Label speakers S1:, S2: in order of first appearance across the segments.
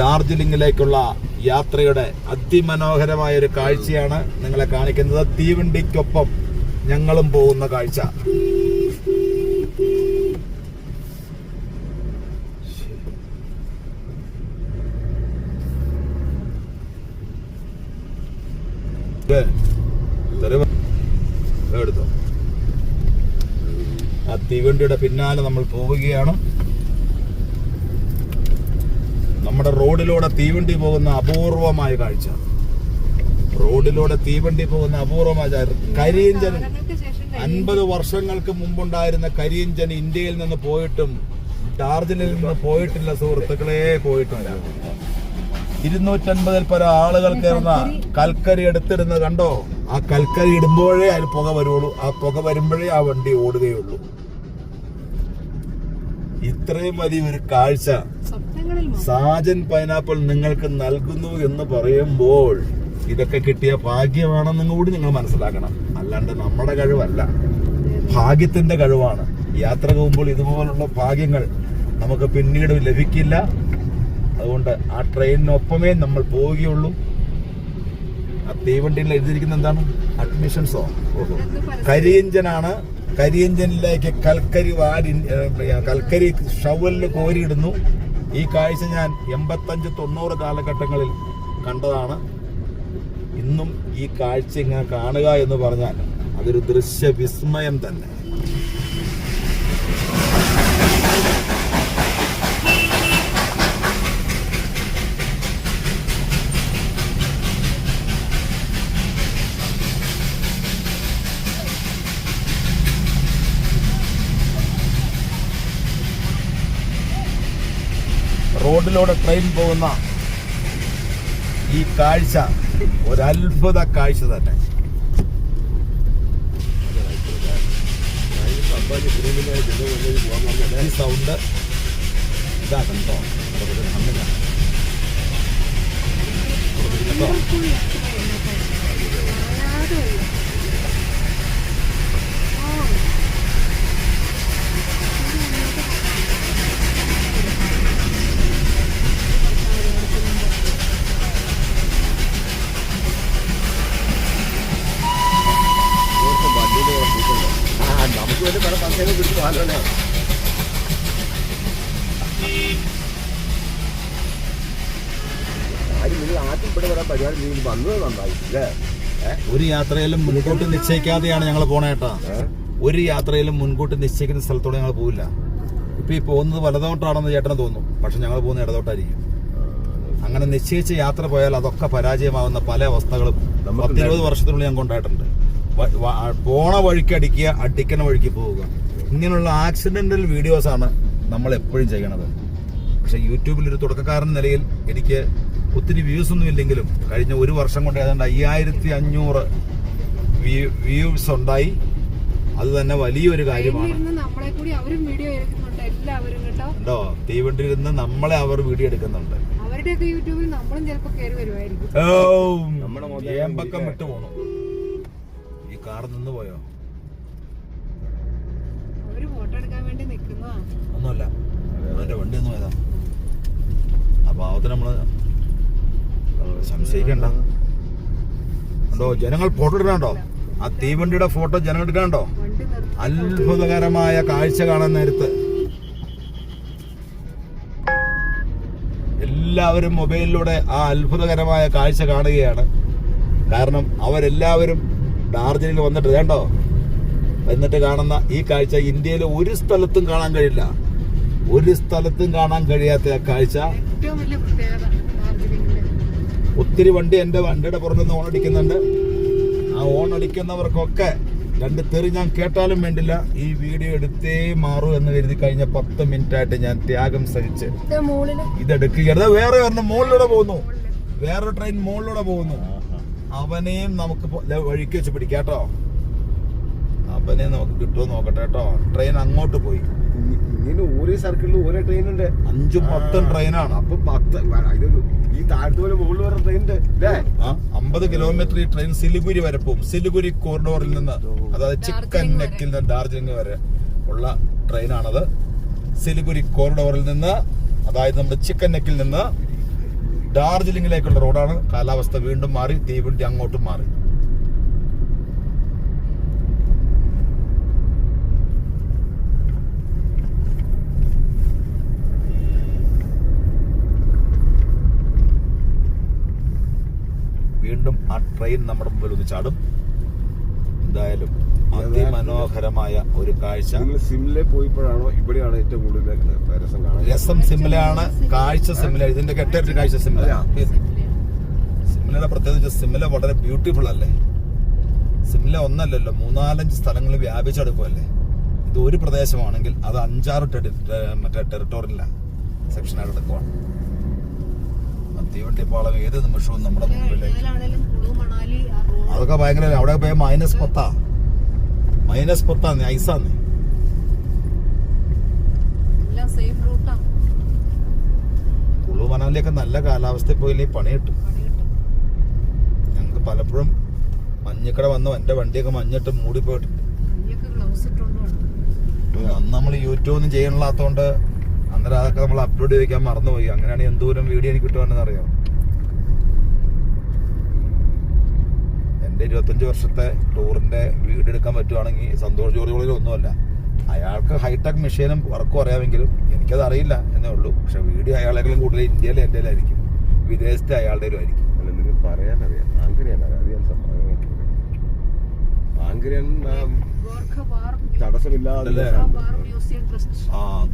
S1: ഡാർജിലിംഗിലേക്കുള്ള യാത്രയുടെ അതിമനോഹരമായ ഒരു കാഴ്ചയാണ് നിങ്ങളെ കാണിക്കുന്നത്. തീവണ്ടിക്കൊപ്പം ഞങ്ങളും പോകുന്ന കാഴ്ച. ആ തീവണ്ടിയുടെ പിന്നാലെ നമ്മൾ പോവുകയാണ്. നമ്മുടെ റോഡിലൂടെ തീവണ്ടി പോകുന്ന അപൂർവമായ കാഴ്ച. റോഡിലൂടെ തീവണ്ടി പോകുന്ന അപൂർവമായ കരിയഞ്ചൻ അൻപത് വർഷങ്ങൾക്ക് മുമ്പുണ്ടായിരുന്ന കരിയഞ്ചൻ ഇന്ത്യയിൽ നിന്ന് പോയിട്ടും ഡാർജിലിൽ നിന്ന് പോയിട്ടില്ല സുഹൃത്തുക്കളെ പോയിട്ടില്ല. ഇരുന്നൂറ്റൻപതിൽ പല ആളുകൾ കയറുന്ന കൽക്കരി എടുത്തിടുന്നത് കണ്ടോ? ആ കൽക്കരി ഇടുമ്പോഴേ അതിൽ പുക വരുള്ളൂ. ആ പുക വരുമ്പോഴേ ആ വണ്ടി ഓടുകയുള്ളൂ. ഇത്രയും വലിയ ഒരു കാഴ്ച. സാജൻ പൈനാപ്പിൾ നിങ്ങൾക്ക് നൽകുന്നു എന്ന് പറയുമ്പോൾ ഇതൊക്കെ കിട്ടിയ ഭാഗ്യമാണെന്നും കൂടി നിങ്ങൾ മനസ്സിലാക്കണം. അല്ലാണ്ട് നമ്മുടെ കഴിവല്ല. ഭാഗ്യത്തിന്റെ കഴിവാണ്. യാത്ര പോകുമ്പോൾ ഇതുപോലുള്ള ഭാഗ്യങ്ങൾ നമുക്ക് പിന്നീട് ലഭിക്കില്ല. അതുകൊണ്ട് ആ ട്രെയിനിനൊപ്പമേ നമ്മൾ പോവുകയുള്ളൂ. ആ തീവണ്ടിയിൽ എഴുതിയിരിക്കുന്ന എന്താണ്? അഡ്മിഷൻസോ കരിയഞ്ചനാണ്. കരിയഞ്ചനിലേക്ക് കൽക്കരി വാരി കൽക്കരി ഷവലിൽ കോരിയിടുന്നു. ഈ കാഴ്ച ഞാൻ എൺപത്തഞ്ച് തൊണ്ണൂറ് കാലഘട്ടങ്ങളിൽ കണ്ടതാണ്. ഇന്നും ഈ കാഴ്ച ഇങ്ങനെ കാണുക എന്ന് പറഞ്ഞാൽ അതൊരു ദൃശ്യ വിസ്മയം തന്നെ. റോഡിലൂടെ ട്രെയിൻ പോകുന്ന ഈ കാഴ്ച ഒരു കാഴ്ച തന്നെ. ഈ സൗണ്ട് ഇതാ കണ്ടോ? ഹമ്മില്ല കേട്ടോ
S2: പറയാതെ വയ്യ. ആ.
S3: നമുക്ക് വേണ്ടി പല സംശയങ്ങൾ പിടിച്ച് പോകാനല്ലേ ആരും നിങ്ങൾ ആദ്യം ഇവിടെ വരാൻ പരിപാടി നീ വന്നത് നന്നായി അല്ലേ
S1: ഒരു യാത്രയിലും മുൻകൂട്ടി നിശ്ചയിക്കാതെയാണ് ഞങ്ങൾ പോണേട്ടാ ഒരു യാത്രയിലും മുൻകൂട്ടി നിശ്ചയിക്കുന്ന സ്ഥലത്തോടെ ഞങ്ങൾ പോവില്ല. ഇപ്പൊ ഈ പോകുന്നത് വലതോട്ടാണെന്ന് ചേട്ടന് തോന്നും പക്ഷെ ഞങ്ങൾ പോകുന്ന ഇടതോട്ടായിരിക്കും. അങ്ങനെ നിശ്ചയിച്ച് യാത്ര പോയാൽ അതൊക്കെ പരാജയമാവുന്ന പല അവസ്ഥകളും പത്തിരുപത് വർഷത്തിനുള്ളിൽ ഞാൻ കൊണ്ടായിട്ടുണ്ട്. വ- പോണ വഴിക്ക് അടിക്കുക അടിക്കണ വഴിക്ക് പോവുക. ഇങ്ങനെയുള്ള ആക്സിഡന്റൽ വീഡിയോസ് ആണ് നമ്മൾ എപ്പോഴും ചെയ്യണത്. പക്ഷെ യൂട്യൂബിൽ ഒരു തുടക്കക്കാരൻ നിലയിൽ എനിക്ക് ഒത്തിരി വ്യൂസ് ഒന്നും ഇല്ലെങ്കിലും കഴിഞ്ഞ ഒരു വർഷം കൊണ്ട് ഏതാണ്ട് അയ്യായിരത്തി അഞ്ഞൂറ് വ്യൂസ് ഉണ്ടായി. അത് തന്നെ വലിയൊരു കാര്യമാണ്. ഉണ്ടോ? തീവണ്ടിയിൽ നിന്ന് നമ്മളെ അവർ വീഡിയോ എടുക്കുന്നുണ്ട്.
S2: അവരുടെയൊക്കെ യൂട്യൂബിൽ നമ്മളും ചിലപ്പോ കയറി വരുമായിരിക്കും
S3: നമ്മുടെ മുതൽ
S1: ഏമ്പക്കം വിട്ടു പോണു. ഈ കാർ നിന്ന് പോയോ
S2: അവർ ഫോട്ടോ എടുക്കാൻ വേണ്ടി നിക്കുന്നതാ
S1: ഒന്നുമല്ല. അവന്റെ വണ്ടി ഒന്നും ഏതാ ആ പാവത്തിന് നമ്മൾ സംശയിക്കണ്ട. ഉണ്ടോ ജനങ്ങൾ ഫോട്ടോ എടുക്കണ്ടോ ആ തീവണ്ടിയുടെ ഫോട്ടോ ജനങ്ങൾ എടുക്കണ്ടോ അത്ഭുതകരമായ കാഴ്ച കാണാൻ നേരത്ത്. എല്ലാവരും മൊബൈലിലൂടെ ആ അത്ഭുതകരമായ കാഴ്ച കാണുകയാണ്. കാരണം അവരെല്ലാവരും ഡാർജിലിംഗ് വന്നിട്ട് വേണ്ടോ എന്നിട്ട് കാണുന്ന ഈ കാഴ്ച ഇന്ത്യയിലെ ഒരു സ്ഥലത്തും കാണാൻ കഴിയില്ല. ഒരു സ്ഥലത്തും കാണാൻ കഴിയാത്ത ആ കാഴ്ച. ഒത്തിരി വണ്ടി എന്റെ വണ്ടിയുടെ പുറത്ത് നിന്ന് ഓൺ അടിക്കുന്നുണ്ട് ആ ഓൺ അടിക്കുന്നവർക്കൊക്കെ രണ്ട് തെറി ഞാൻ കേട്ടാലും വേണ്ടില്ല. ഈ വീഡിയോ എടുത്തേ മാറൂ എന്ന് കരുതി കഴിഞ്ഞ പത്ത് മിനിറ്റ് ആയിട്ട് ഞാൻ ത്യാഗം സഹിച്ച് ഇതെടുക്കുകയാണ്. ദാ വേറെ ഒരെണ്ണം മുകളിലൂടെ പോകുന്നു. വേറൊരു ട്രെയിൻ മുകളിലൂടെ പോകുന്നു. അവനെയും നമുക്ക് വഴിക്ക് വെച്ച് പിടിക്കാം അവനെ നമുക്ക് കിട്ടുമോ നോക്കട്ടെ കേട്ടോ. ട്രെയിൻ അങ്ങോട്ട് പോയി.
S3: ഇങ്ങനെ ഓരോ സർക്കിളിൽ ഓരോ ട്രെയിൻ ഉണ്ട്.
S1: അഞ്ചും പത്തും ട്രെയിനാണ്
S3: അപ്പൊ പത്ത് ഇതൊരു ഈ താഴത്ത് പോലെ മുകളിൽ വരെ ട്രെയിൻ ഉണ്ട്. അല്ലേ
S1: അമ്പത് കിലോമീറ്റർ ഈ ട്രെയിൻ സിലിഗുരി വരെ പോകും. സിലിഗുരി കോറിഡോറിൽ നിന്ന് അതായത് ചിക്കൻ നെക്കിൽ നിന്ന് ഡാർജിലിംഗ് വരെ ഉള്ള ട്രെയിനാണത് സിലിഗുരി കോറിഡോറിൽ നിന്ന് അതായത് നമ്മുടെ ചിക്കൻ നെക്കിൽ നിന്ന് ഡാർജിലിംഗിലേക്കുള്ള റോഡാണ് കാലാവസ്ഥ വീണ്ടും മാറി തീവണ്ടി അങ്ങോട്ടും മാറി വീണ്ടും ആ ട്രെയിൻ നമ്മുടെ മുമ്പിൽ ഒന്ന് ചാടും. എന്തായാലും അതിമനോഹരമായ ഒരു കാഴ്ച.
S3: സിംലെ പോയപ്പോഴാണോ ഇവിടെയാണ് ഏറ്റവും കൂടുതൽ രസം കാണാൻ
S1: രസം സിംലയാണ് കാഴ്ച സിംല ഇതിന്റെ കെട്ടേറ്റ കാഴ്ച സിംല സിംലയുടെ പ്രത്യേകിച്ച് സിംല വളരെ ബ്യൂട്ടിഫുൾ അല്ലേ? സിംല ഒന്നല്ലല്ലോ മൂന്നാലഞ്ച് സ്ഥലങ്ങൾ വ്യാപിച്ചെടുക്കുമല്ലേ ഇത് ഒരു പ്രദേശമാണെങ്കിൽ അത് അഞ്ചാറ് മറ്റേ ടെറിട്ടോറിയല സെക്ഷനായിട്ട് എടുക്കുവാണ് തീവണ്ടി പാളം ഏത് നിമിഷവും നമ്മുടെ മുമ്പിലേക്ക്. അതൊക്കെ ഭയങ്കര അവിടെ പോയ മൈനസ് പത്താ. മൈനസ് പത്താന്ന് ഐസാന്ന് കുളു മണാലിയൊക്കെ നല്ല കാലാവസ്ഥയിൽ പോയില്ലേ പണി കിട്ടും. ഞങ്ങൾക്ക് പലപ്പോഴും മഞ്ഞക്കട വന്ന എന്റെ വണ്ടിയൊക്കെ മഞ്ഞിട്ട് മൂടിപ്പോയിട്ടുണ്ട്. അന്ന് നമ്മൾ യൂട്യൂബ് ഒന്നും ചെയ്യണില്ലാത്തോണ്ട് അന്നേരം അതൊക്കെ നമ്മൾ അപ്ലോഡ് ചെയ്യിക്കാൻ മറന്നുപോയി. അങ്ങനെയാണ് എന്തോരം വീഡിയോ എനിക്ക് കിട്ടുവാണെന്ന് അറിയാം എന്റെ ഇരുപത്തഞ്ച് വർഷത്തെ ടൂറിന്റെ വീഡിയോ എടുക്കാൻ പറ്റുവാണെങ്കിൽ സന്തോഷ് ജോർജോളിലും ഒന്നുമല്ല. അയാൾക്ക് ഹൈടെക് മെഷീനും വർക്കും അറിയാമെങ്കിലും എനിക്കത് അറിയില്ല എന്നേ ഉള്ളൂ. പക്ഷെ വീഡിയോ അയാളെങ്കിലും കൂടുതൽ ഇന്ത്യയിലെ എന്റെ ആയിരിക്കും വിദേശത്തെ അയാളുടെ ആയിരിക്കും.
S3: അല്ല നിങ്ങൾക്ക് പറയാനറിയാം ആങ്കറിയാൻ അറിയാം അത് ഞാൻ സമ്മ- ആങ്കറിയാൻ ആ,
S2: ഗോർഖ ബാർ
S3: തടസ്സമില്ലാതെ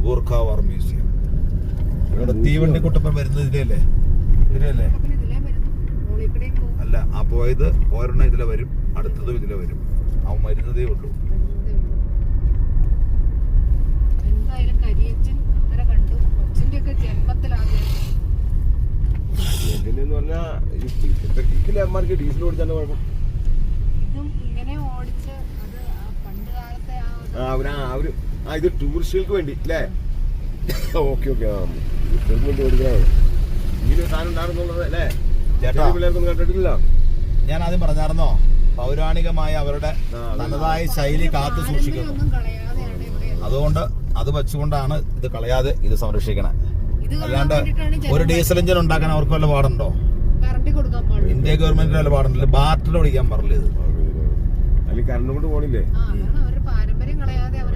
S1: ഗൂർഖ വാർ മ്യൂസിയം. ഇവിടെ തീവണ്ടി കുട്ടപ്പൻ വരുന്നത് ഇതിലല്ലേ? ഇതിലല്ലേ? അല്ല ആ പോയത് ഒരെണ്ണം ഇതിലെ വരും അടുത്തതും ഇതിലെ വരും. അവൻ വരുന്നതേ ഉള്ളൂ.
S3: പറഞ്ഞാൽ ഡീസൽ ഓടിച്ചാൽ കുഴപ്പം.
S2: ഇതും ഇങ്ങനെ ഓടിച്ച് അത് പണ്ട് കാലത്തെ ആ ഒരു-
S3: ആ ഇത് ടൂറിസ്റ്റുകൾക്ക് വേണ്ടി അല്ലേ ഓക്കെ ഓക്കെ ആ ടൂറിസ്റ്റുകൾക്ക് വേണ്ടി ഓടിക്കണം ഇങ്ങനെ സാധനം ഉണ്ടാകുന്നുള്ളത് അല്ലേ
S1: ചേട്ടാ.
S3: പിള്ളേർക്കൊന്നും കണ്ടിട്ടില്ല
S1: ഞാൻ ആദ്യം പറഞ്ഞായിരുന്നോ? പൗരാണികമായ അവരുടെ തനതായ ശൈലി കാത്തു സൂക്ഷിക്കുന്നു. അതുകൊണ്ട് അത് വെച്ചുകൊണ്ടാണ് ഇത് കളയാതെ ഇത് സംരക്ഷിക്കണേ. അല്ലാണ്ട് ഒരു ഡീസൽ എഞ്ചിൻ ഉണ്ടാക്കാൻ അവർക്ക് വല്ല പാടുണ്ടോ? ഇന്ത്യ ഗവൺമെന്റിന് വല്ല പാടുണ്ടല്ലോ ബാറ്ററി ഓടിക്കാൻ പറഞ്ഞില്ല ഇത്.
S3: അല്ലെങ്കിൽ കറണ്ട് കൊണ്ട് പോണില്ലേ?
S2: ആ അതാണ്